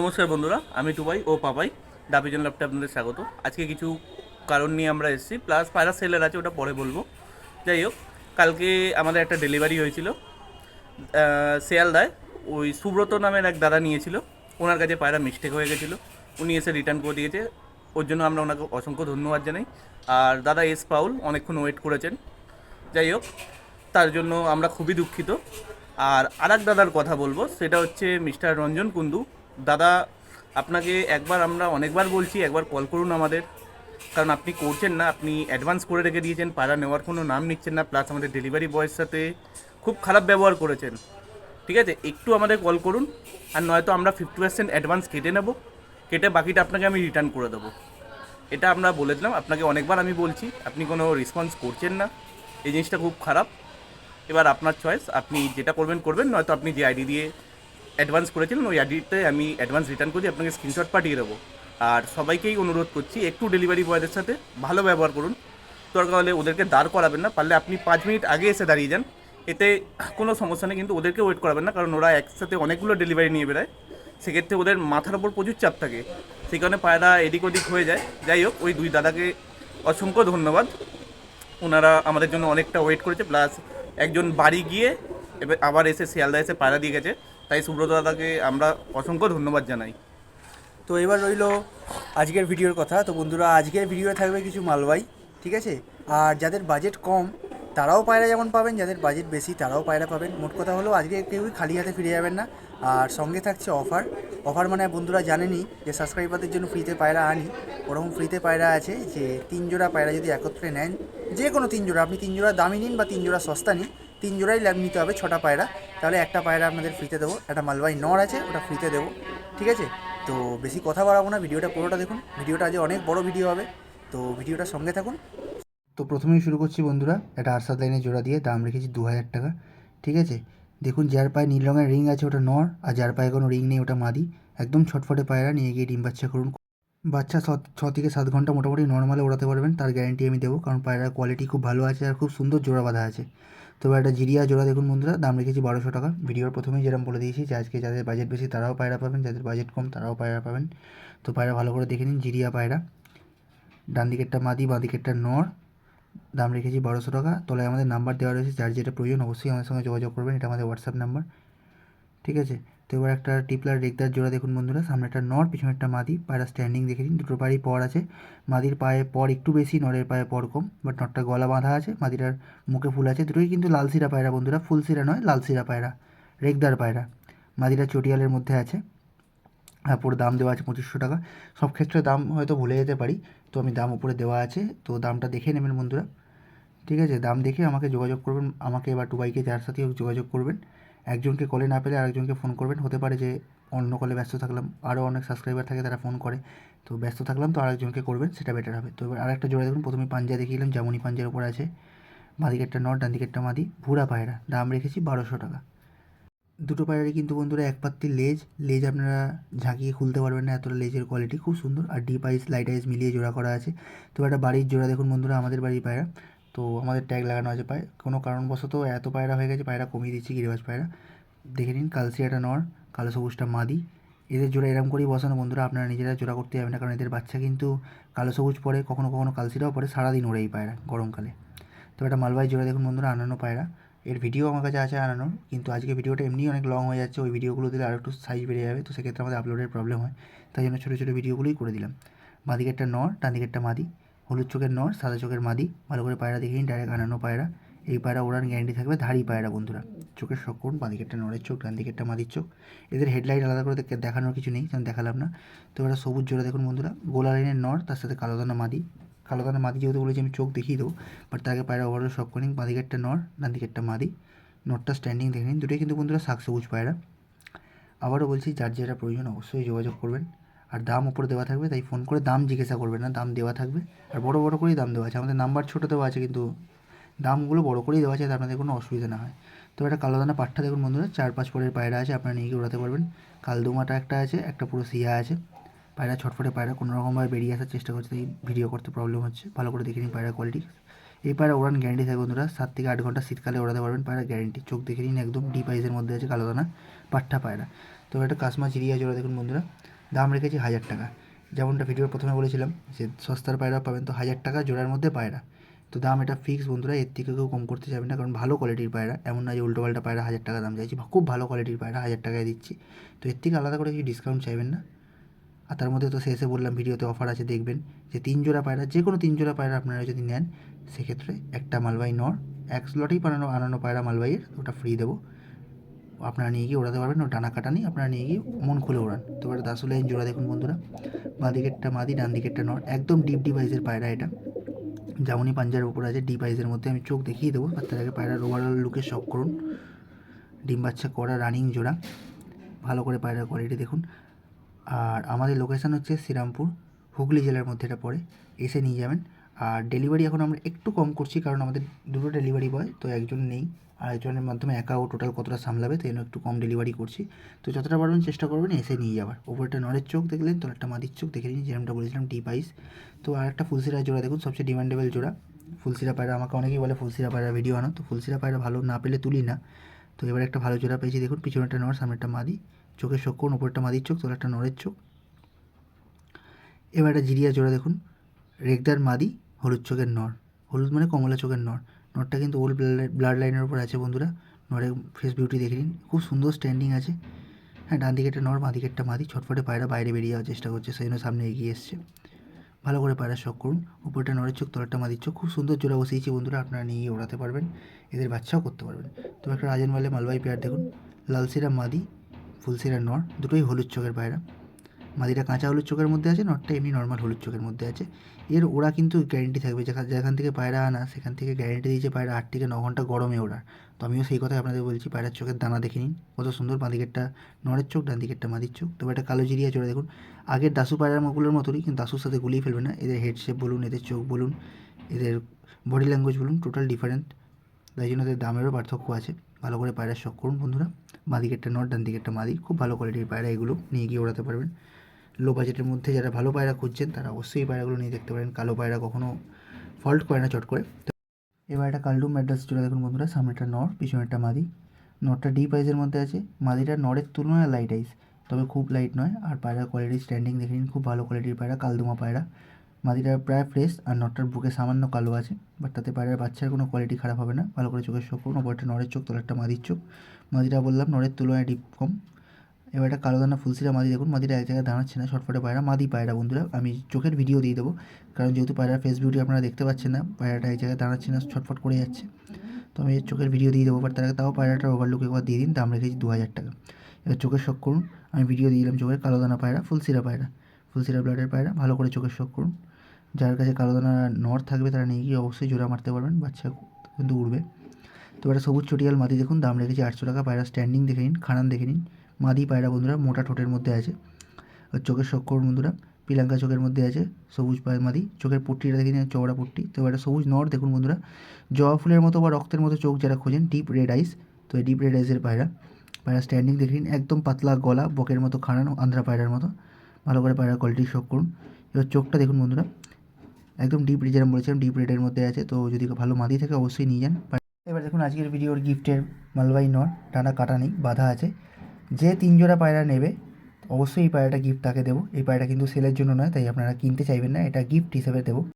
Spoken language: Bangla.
নমস্কার বন্ধুরা, আমি টুবাই ও পাপাই ডাবিজন ল্যাপটে আপনাদের স্বাগত। আজকে কিছু কারণ নিয়ে আমরা এসেছি প্লাস পায়রা সেলের আছে, ওটা পরে বলব। যাই হোক, কালকে আমাদের একটা ডেলিভারি হয়েছিল শিয়ালদায় ওই সুব্রত নামের এক দাদা নিয়েছিল, ওনার কাছে পায়রা মিস্টেক হয়ে গেছিল। উনি এসে রিটার্ন করে দিয়েছে, ওর জন্য আমরা ওনাকে অসংখ্য ধন্যবাদ জানাই। আর দাদা এস পাউল অনেকক্ষণ ওয়েট করেছেন। যাই হোক, তার জন্য আমরা খুবই দুঃখিত। আর আরেক দাদার কথা বলব, সেটা হচ্ছে মিস্টার রঞ্জন কুন্দু। দাদা, আপনাকে একবার আমরা অনেকবার বলছি, একবার কল করুন আমাদের। কারণ আপনি করছেন না, আপনি অ্যাডভান্স করে রেখে দিয়েছেন পায়রা নেওয়ার কোনো নাম নিচ্ছেন না প্লাস আমাদের ডেলিভারি বয়ের সাথে খুব খারাপ ব্যবহার করেছেন। ঠিক আছে? একটু আমাদের কল করুন, আর নয়তো আমরা ফিফটি পার্সেন্ট অ্যাডভান্স কেটে নেব, কেটে বাকিটা আপনাকে আমি রিটার্ন করে দেবো। এটা আমরা বলে দিলাম, আপনাকে অনেকবার আমি বলছি, আপনি কোনো রেসপন্স করছেন না, এই জিনিসটা খুব খারাপ। এবার আপনার চয়েস আপনি যেটা করবেন করবেন, নয়তো আপনি যে আইডি দিয়ে অ্যাডভান্স করেছিলেন ওই আইডিতে আমি অ্যাডভান্স রিটার্ন করে আপনাকে স্ক্রিনশট পাঠিয়ে দেবো। আর সবাইকেই অনুরোধ করছি, একটু ডেলিভারি বয়দের সাথে ভালো ব্যবহার করুন। দরকার হলে ওদেরকে দাঁড় করাবেন না, পারলে আপনি পাঁচ মিনিট আগে এসে দাঁড়িয়ে যান। এতে কোনো সমস্যা নেই, কিন্তু ওদেরকে ওয়েট করাবেন না, কারণ ওরা একসাথে অনেকগুলো ডেলিভারি নিয়ে বেড়ায়। সেক্ষেত্রে ওদের মাথার ওপর প্রচুর চাপ থাকে। সেই কারণে পায়রা এদিক ওদিক হয়ে যায়। যাই হোক, ওই দুই দাদাকে অসংখ্য ধন্যবাদ। ওনারা আমাদের জন্য অনেকটা ওয়েট করেছে প্লাস একজন বাড়ি গিয়ে এবার আবার এসে শিয়ালদা এসে পায়রা দিয়ে গেছে। তাই সুব্রত দাদাকে আমরা অসংখ্য ধন্যবাদ জানাই। তো এবার রইল আজকের ভিডিওর কথা। তো বন্ধুরা, আজকের ভিডিওয়ে থাকবে কিছু মালবাই ঠিক আছে? আর যাদের বাজেট কম, তারাও পায়রা যেমন পাবেন, যাদের বাজেট বেশি, তারাও পায়রা পাবেন। মোট কথা হলো, আজকে কেউই খালি হাতে ফিরে যাবেন না। আর সঙ্গে থাকছে অফার অফার মানে বন্ধুরা জানেনই যে সাবস্ক্রাইবারদের জন্য ফ্রিতে পায়রা আনি। ওরকম ফ্রিতে পায়রা আছে যে তিন জোড়া পায়রা যদি একত্রে নেন, যে কোনো তিন জোড়া, আপনি তিন জোড়া দামি নিন বা তিন জোড়া সস্তা নিন তিন জোড়াই নিতে হবে, ছটা পায়রা। তাহলে একটা পায়রা আপনাদের ফ্রিতে দেবো, একটা মালবাই নর আছে, ওটা ফ্রিতে দেবো, ঠিক আছে? তো বেশি কথা বাড়াবো না, ভিডিওটা পুরোটা দেখুন। ভিডিওটা আজ অনেক বড় ভিডিও হবে, তো ভিডিওটা সঙ্গে থাকুন। তো প্রথমেই শুরু করছি বন্ধুরা, একটা আরসাদ লাইনের জোড়া দিয়ে, দাম রেখেছি দু হাজার টাকা, ঠিক আছে? দেখুন, যার পায়ে নীল রঙের রিং আছে ওটা নর, আর যার পায়ে কোনো রিং নেই ওটা মাদি। একদম ছটফটে পায়রা, নিয়ে গিয়ে ডিম বাচ্চা করুন। বাচ্চা ছ থেকে সাত ঘণ্টা মোটামুটি নর্মালে ওড়াতে পারবেন, তার গ্যারান্টি আমি দেবো, কারণ পায়রার কোয়ালিটি খুব ভালো আছে আর খুব সুন্দর জোড়া বাঁধা আছে। তো এবার একটা জিরিয়া জোড়া দেখুন বন্ধুরা, দাম রেখেছি বারোশো টাকা। ভিডিওর প্রথমেই যেরকম বলে দিয়েছি, যে আজকে যাদের বাজেট বেশি তারাও পায়রা পাবেন, যাদের বাজেট কম তারাও পায়রা পাবেন। তো পায়রা ভালো করে দেখে নিন, জিরিয়া পায়রা। ডান দিকেরটা মাদি, বাঁ দিকেরটা নর। দাম রেখেছি বারোশো টাকা। তলায় আমাদের নাম্বার দেওয়া রয়েছে, যার যেটা প্রয়োজন অবশ্যই আমাদের সঙ্গে যোগাযোগ করবেন, এটা আমাদের হোয়াটসঅ্যাপ নাম্বার ঠিক আছে? তো এবার একটা টিপলার রেগদার জোড়া দেখুন বন্ধুরা, সামনে একটা নর পিছনে একটা মাদি, পায়রা স্ট্যান্ডিং দেখে নিন দুটো পায়েই পর আছে। মাদির পায়ে পর একটু বেশি নরের পায়ে পর কম বাট নটটা গলা বাঁধা আছে, মাদিটার মুখে ফুল আছে, দুটোই কিন্তু লালসিরা পায়রা বন্ধুরা, ফুল সিরা নয়, লাল সিরা পায়রা রেগদার পায়রা। মাদিটা চটিয়ালের মধ্যে আছে হ্যাঁ পুরো দাম দেওয়া আছে পঁচিশশো টাকা। সব ক্ষেত্রে দাম হয়তো ভুলে যেতে পারি, তো আমি দাম উপরে দেওয়া আছে, তো দামটা দেখে নেবেন বন্ধুরা। ঠিক আছে, দাম দেখে আমাকে যোগাযোগ করবেন, আমাকে বা টুবাইকে যার সাথে যোগাযোগ করবেন। একজনকে কলে না পেলে আরেকজনকে ফোন করবেন। হতে পারে যে অন্য কলে ব্যস্ত থাকলাম আরও অনেক সাবস্ক্রাইবার থাকে তারা ফোন করে। তো ব্যস্ত থাকলাম তো আরেকজনকে করবেন, সেটা বেটার হবে। তো এবার আরেকটা জোড়া দেখুন, প্রথমে পাঞ্জা দেখিয়েলাম জামুনি পাঞ্জার উপর আছে। বাঁদিকেরটা নট ডান দিকেরটা মাদি। ভুড়া পায়রা, দাম রেখেছি বারোশো টাকা। দুটো পায়রারই কিন্তু বন্ধুরা এক পাত্তির লেজ। লেজ আপনারা ঝাঁকিয়ে খুলতে পারবেন না, এতটা লেজের কোয়ালিটি খুব সুন্দর। আর ডিপ আইস লাইট আইস মিলিয়ে জোড়া করা আছে। তো একটা বাড়ির জোড়া দেখুন বন্ধুরা, আমাদের বাড়ির পায়রা। তো আমাদের ট্যাগ লাগানো আছে পায়ে। কোনো কারণবশত এত পায়রা হয়ে গেছে, পায়রা কমিয়ে দিচ্ছি গিরিবাজ পায়রা। দেখে নিন, কালসিয়াটা নর, কালো সবুজটা মাদি। এদের জোড়া এরম করেই বসানো, বন্ধুরা আপনারা নিজেরা জোড়া করতে যাবেন না, কারণ এদের বাচ্চা কিন্তু কালো সবুজ পরে, কখনো কখনো কালসিরাও পরে, সারাদিন ওড়ে এই পায়রা গরমকালে। তো একটা মালবাই জোড়া দেখুন বন্ধুরা, আনানো পায়রা। এর ভিডিও আমার কাছে আছে আনানোর কিন্তু আজকে ভিডিওটা এমনি অনেক লং হয়ে যাচ্ছে, ওই ভিডিওগুলো দিলে আরও একটু সাইজ বেড়ে যাবে, তো সেক্ষেত্রে আমাদের আপলোডের প্রবলেম হয়। তাই জন্য ছোটো ছোটো ভিডিওগুলোই করে দিলাম। বাঁ দিকেরটা নর ডান দিকেরটা মাদি। হলুদ চোখের নর সাদা চোখের মাদি, ভালো করে পায়রা দেখে নিন ডাইরেক্ট আনানো পায়রা। এই পায়রা ওড়ান গ্যারান্টি থাকবে ধাড়ি পায়রা, বন্ধুরা। চোখের শখ করুন বাঁ দিকেরটা নরের চোখ, ডান দিকেরটা মাদির চোখ। এদের হেডলাইট আলাদা করে দেখানোর কিছু নেই যেমন দেখালাম না। তো এবার সবুজ জোড়া দেখুন, বন্ধুরা। গোলা লাইনের নর তার সাথে কালো দানা মাদি। কালো দানা মাদি যেহেতু বলেছি আমি চোখ দেখিয়ে দেবো বাট তার আগে পায়রা ওভারঅল শখ করি বাঁ দিকেরটা নর ডান দিকেরটা মাদি। নটটা স্ট্যান্ডিং দেখে নিন। দুটোই কিন্তু, বন্ধুরা শাক সবুজ পায়রা। আবারও বলছি, যার যেটা প্রয়োজন অবশ্যই যোগাযোগ করবেন। আর দাম উপরে দেওয়া থাকবে, তাই ফোন করে দাম জিজ্ঞাসা করবেন না, দাম দেওয়া থাকবে। আর বড় বড় করেই দাম দেওয়া আছে, আমাদের নাম্বার ছোটো দেওয়া আছে, কিন্তু দামগুলো বড় করেই দেওয়া আছে আপনাদের কোনো অসুবিধা না হয়। তো একটা কালো দানা পাঠটা দেখুন বন্ধুরা, চার পাঁচ পরের পায়রা আছে, আপনারা নিয়ে গিয়ে উড়াতে পারবেন। কালদুমাটা একটা আছে, একটা পুরো সিয়া আছে। পায়রা, ছটফটে পায়রা, কোনো রকমভাবে বেরিয়ে আসার চেষ্টা করছে, তাই ভিডিও করতে প্রবলেম হচ্ছে। ভালো করে দেখে নিন পায়রা কোয়ালিটি এই পায়রা ওড়ান গ্যারান্টি থাকে বন্ধুরা, সাত থেকে আট ঘণ্টা শীতকালে ওড়াতে পারবেন পায়রা গ্যারান্টি চোখ দেখে নিন একদম আইসের মধ্যে আছে কালো দানা পাট্টা পায়রা। তো একটা কাসমা চিড়িয়া জোড়া দেখুন বন্ধুরা দাম রেখেছি হাজার টাকা। যেমনটা ভিডিওর প্রথমে বলেছিলাম, যে সস্তার পায়রা পাবেন তো হাজার টাকা জোড়ার মধ্যে পায়রা। তো দাম এটা ফিক্স বন্ধুরা, এর থেকে কেউ কম করতে যাবে না, কারণ ভালো কোয়ালিটির পায়রা। এমন না যে উল্টোপাল্টা পায়রা হাজার টাকা দাম চাইছি, খুব ভালো কোয়ালিটির পায়রা হাজার টাকায় দিচ্ছি। তো এর থেকে আলাদা করে কিছু ডিসকাউন্ট চাইবেন না। আর তার মধ্যে তো শেষে বললাম, ভিডিওতে অফার আছে, দেখবেন যে তিন জোড়া পায়রা, যে কোনো তিন জোড়া পায়রা আপনারা যদি নেন, সেক্ষেত্রে একটা মালবাই নর, এক স্লটেই বানানো, আনানো পায়রা মালবাইয়ের ওটা ফ্রি দেবো। আপনারা নিয়ে গিয়ে ওড়াতে পারবেন। ও টানা কাটানি আপনারা নিয়ে গিয়ে মন খুলে ওড়ান। তো এবার দাসু লাইন জোড়া দেখুন বন্ধুরা। বাঁ দিকেরটা মাদি, ডান দিকেরটা নর। একদম ডিপ ডিভাইসের পায়রা এটা। যেমনই পাঞ্জার উপর আছে ডিপ আইসের মধ্যে আমি চোখ দেখিয়ে দেবো। তার আগে পায়রার ওভারঅল লুকে শখ করুন। ডিম বাচ্চা করা রানিং জোড়া। ভালো করে পায়রার কোয়ালিটি দেখুন। আর আমাদের লোকেশান হচ্ছে শ্রীরামপুর। হুগলি জেলার মধ্যে এটা পড়ে। এসে নিয়ে যাবেন। আর ডেলিভারি এখন আমরা একটু কম করছি, কারণ আমাদের দুটো ডেলিভারি বয় তো একজন নেই। আর একজনের মাধ্যমে একা ও টোটাল কতটা সামলাবে, তাই জন্য একটু কম ডেলিভারি করছি। তো যতটা পারবেন চেষ্টা করবেন এসে নিয়ে যাওয়ার। ওপরটা নরের চোখ দেখলেন, তো একটা মাদির চোখ দেখে নিন যেরকমটা বলেছিলাম টি পাইস তো আর একটা ফুলসিরা জোড়া দেখুন, সবচেয়ে ডিমান্ডেবল জোড়া। ফুলসিরা পায়রা, আমাকে অনেকেই বলে ফুলসিরা পায়রা ভিডিও আনো, তো ফুলসিরা পায়রা ভালো না পেলে তুলি না। তো এবার একটা ভালো জোড়া পেয়েছি, দেখুন পিছনেরটা নর সামনেরটা মাদি। চোখের চোখ কোন ওপরটা মাদির চোখ তোর একটা নরের চোখ। এবার একটা জিরিয়া জোড়া দেখুন, রেগদার মাদি, হলুদ চোখের নর। হলুদ মানে কমলা চোখের নর। নরটা কিন্তু ওল্ড ব্লাড লাইনের উপর আছে বন্ধুরা। নরের ফেস বিউটি দেখে নিন। খুব সুন্দর স্ট্যান্ডিং আছে। হ্যাঁ ডান দিকেরটা নর বাঁ দিকেরটা মাদি। ছটফটে পায়রা বাইরে বেরিয়ে যাওয়ার চেষ্টা করছে, সেই জন্য সামনে এগিয়ে এসছে। ভালো করে পায়রা শখ করুন। উপরটা নরের চোখ, তলারটা মাদির চোখ। খুব সুন্দর জোড়া বসিয়েছি বন্ধুরা, আপনারা নিয়ে ওড়াতে পারবেন। এদের বাচ্চাও করতে পারবেন। তো একটা রাজনওয়ালে মালবাই পেয়ার দেখুন। লালসিরা মাদি ফুলসিরা নর দুটোই হলুদ চোখের পায়রা। মাদিটা কাঁচা হলুদ চোখের মধ্যে আছে, নটটা এমনি নর্মাল হলুদ চোখের মধ্যে আছে। এর ওরা কিন্তু গ্যারেন্টি থাকবে যেখান থেকে পায়রা আনা, সেখান থেকে গ্যারেন্টি দিয়েছে পায়রা আট থেকে ন ঘণ্টা গরমে ওড়ার। তো আমিও সেই কথাই আপনাদের বলছি, পায়রার চোখের দানা দেখে নিন। কত সুন্দর বাঁ দিকেরটা নরের চোখ, ডান দিকেরটা মাদির চোখ। তবে একটা কালো জিরিয়া চড়ে দেখুন। আগের দাসু পায়রার মুখগুলোর মতোই কিন্তু দাসুর সাথে গুলিয়ে ফেলবে না। এদের হেড শেপ বলুন, এদের চোখ বলুন, এদের বডি ল্যাঙ্গুয়েজ বলুন টোটাল ডিফারেন্ট তাই জন্য এদের দামেরও পার্থক্য আছে। ভালো করে পায়রার শখ করুন বন্ধুরা। বাঁ দিকেরটা নট, ডান দিকেরটা মাদি। খুব ভালো কোয়ালিটির পায়রা এগুলো নিয়ে গিয়ে ওড়াতে পারবেন। লো বাজেটের মধ্যে যারা ভালো পায়রা খুঁজছেন, তারা অবশ্যই এই পায়রাগুলো নিয়ে দেখতে পারেন। কালো পায়রা কখনো ফল্ট করে না, চট করে। এবার একটা কালডুম ম্যাড্রাস জোড়া দেখুন বন্ধুরা সামনেটা নর, পিছনেরটা মাদি। নরটা ডিপ আইসের মধ্যে আছে। মাদিটা নরের তুলনায় লাইট আইস তবে খুব লাইট নয়। আর পায়রার কোয়ালিটি স্ট্যান্ডিং দেখে নিন, খুব ভালো কোয়ালিটির পায়রা, কালদুমা পায়রা। মাদিটা প্রায় ফ্রেশ আর নটটার বুকে সামান্য কালো আছে বাট তাতে পায়রার বাচ্চার কোনো কোয়ালিটি খারাপ হবে না। ভালো করে চোখের চোখ করুন, ওপরটা নরের চোখ, তোলারটা মাদির চোখ। মাদিটা বললাম নরের তুলনায় ডিপ কম। এবার একটা কালো দানা ফুলসিরা মাদি দেখুন, মাদিটা এক জায়গায় দাঁড়াচ্ছে না শর্টফটে পায়রা, মাদি পায়রা বন্ধুরা, আমি চোখের ভিডিও দিয়ে দেবো, কারণ যেহেতু পায়রার ফেস বিউটি আপনারা দেখতে পাচ্ছেন না, পায়রাটা এক জায়গায় দাঁড়াচ্ছে না, ছটফট করে যাচ্ছে। তো আমি চোখের ভিডিও দিয়ে দেবো বাট তার তাও পায়রাটার ওভারলুক একবার দিয়ে দিন, দাম রেখেছি দু হাজার টাকা। এবার চোখের শখ করুন, আমি ভিডিও দিয়ে দিলাম চোখের কালো দানা পায়রা ফুলসিরা পায়রা। ফুলসিরা ব্লাডের পায়রা, ভালো করে চোখের শখ করুন। যার কাছে কালো দানা নর থাকবে, তারা নিয়ে গিয়ে অবশ্যই জোড়া মারতে পারবেন, বাচ্চা কিন্তু উড়বে। তো একটা সবুজ চটিয়াল মাদি দেখুন, দাম রেখেছি আটশো টাকা, পায়রা স্ট্যান্ডিং দেখে নিন, খানান দেখে নিন। মাদি পায়রা বন্ধুরা মোটা ঠোঁটের মধ্যে আছে চোখের শক্কর বন্ধুরা, পিলাঙ্কা চোখের মধ্যে আছে, সবুজ পায় মাদি চোখের পট্টিটা দেখে নিন, চওড়া পট্টি, তো এটা সবুজ নর দেখুন বন্ধুরা, জবা ফুলের মতো বা রক্তের মতো চোখ যারা খোঁজেন ডিপ রেড আইস তো এই ডিপ রেড আইসের পায়রা পায়রা স্ট্যান্ডিং দেখে নিন, একদম পাতলা গলা, বকের মতো খাড়ানো আন্ধ্রা পায়রার মতো, ভালো করে পায়রা কোয়ালিটি শোক করুন, এবার চোখটা দেখুন বন্ধুরা, একদম ডিপ রেড যেরকম বলেছিলাম ডিপ রেডের মধ্যে আছে, তো যদি ভালো মাদি থাকে অবশ্যই নিয়ে যান, এবার দেখুন আজকের ভিডিওর গিফটের মালবাই নর ডানা কাটা নেই, বাধা আছে যে তিন জোড়া পায়রা নেবে, অবশ্যই এই পায়রাটা গিফট তাকে দেবো। এই পায়রাটা কিন্তু সেলের জন্য নয়, তাই আপনারা কিনতে চাইবেন না, এটা গিফট হিসেবে দেবো।